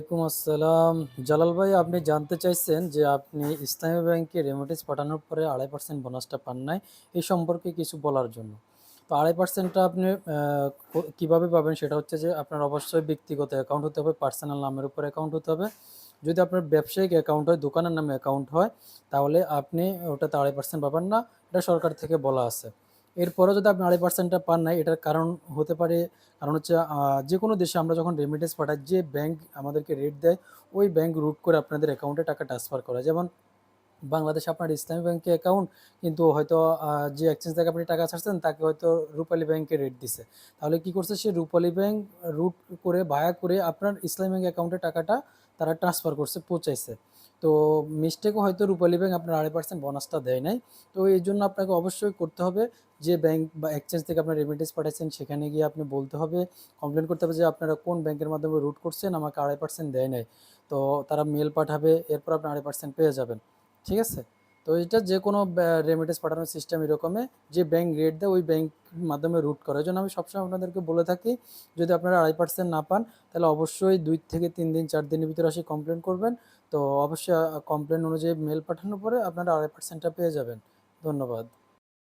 ওয়ালাইকুম আসসালাম। জালাল ভাই, আপনি জানতে চাইছেন যে আপনি ইসলামী ব্যাংকে রেমিটেন্স পাঠানোর পরে আড়াই পার্সেন্ট বোনাসটা পান নাই, এই সম্পর্কে কিছু বলার জন্য। তো আড়াই পার্সেন্টটা আপনি কীভাবে পাবেন সেটা হচ্ছে যে আপনার অবশ্যই ব্যক্তিগত অ্যাকাউন্ট হতে হবে পার্সোনাল নামের উপর অ্যাকাউন্ট হতে হবে। যদি আপনার ব্যবসায়িক অ্যাকাউন্ট হয়, দোকানের নামে অ্যাকাউন্ট হয়, তাহলে আপনি ওটাতে আড়াই পার্সেন্ট পাবেন না, এটা সরকার থেকে বলা আছে। এরপরে যদি আপনি আড়াই পার্সেন্টটা পান নাই, এটার কারণ হতে পারে, কারণ হচ্ছে যে কোনো দেশে আমরা যখন রেমিটেন্স পাঠাই, যে ব্যাংক আমাদেরকে রেট দেয়, ওই ব্যাংক রুট করে আপনাদের অ্যাকাউন্টে টাকা ট্রান্সফার করা যেমন বাংলাদেশে আপনার ইসলামী ব্যাংকে অ্যাকাউন্ট কিন্তু হয়তো যে এক্সচেঞ্জ থেকে আপনি টাকা ছাড়ছেন, তাকে হয়তো রূপালী ব্যাংকে রেট দিছে। তাহলে কি করছে সে রূপালী ব্যাংক রুট করে ভায়া করে আপনার ইসলামী ব্যাংক অ্যাকাউন্টে টাকাটা তারা ট্রান্সফার করছে, পৌঁছাইছে। তো মিস্টেকও হয়তো রূপালী ব্যাংক আপনার আড়াই পার্সেন্ট বোনাসটা দেয় নাই। তো এই জন্য আপনাকে অবশ্যই করতে হবে যে ব্যাংক বা এক্সচেঞ্জ থেকে আপনার রেমিটেন্স পাঠাচ্ছেন সেখানে গিয়ে আপনি বলতে হবে কমপ্লেন করতে হবে যে আপনারা কোন ব্যাংকের মাধ্যমে রুট করছেন, আমাকে আড়াই পার্সেন্ট দেয় নাই। তো তারা মেল পাঠাবে, এরপর আপনি আড়াই পার্সেন্ট পেয়ে যাবেন। ঠিক আছে? তো এটা যে কোনো রেমিটেন্স পাঠানোর সিস্টেম এরকমে যে ব্যাংক রেট দেয়, ওই ব্যাংক মাধ্যমে রুট করার জন্য আমি সবসময় আপনাদেরকে বলে থাকি, যদি আপনারা আড়াই পার্সেন্ট না পান, তাহলে অবশ্যই দুই থেকে তিন দিন, চার দিনের ভিতরে আসে কমপ্লেন করবেন। তো অবশ্যই কমপ্লেন অনুযায়ী মেল পাঠানোর পরে আপনারা আড়াই পার্সেন্টটা পেয়ে যাবেন। ধন্যবাদ।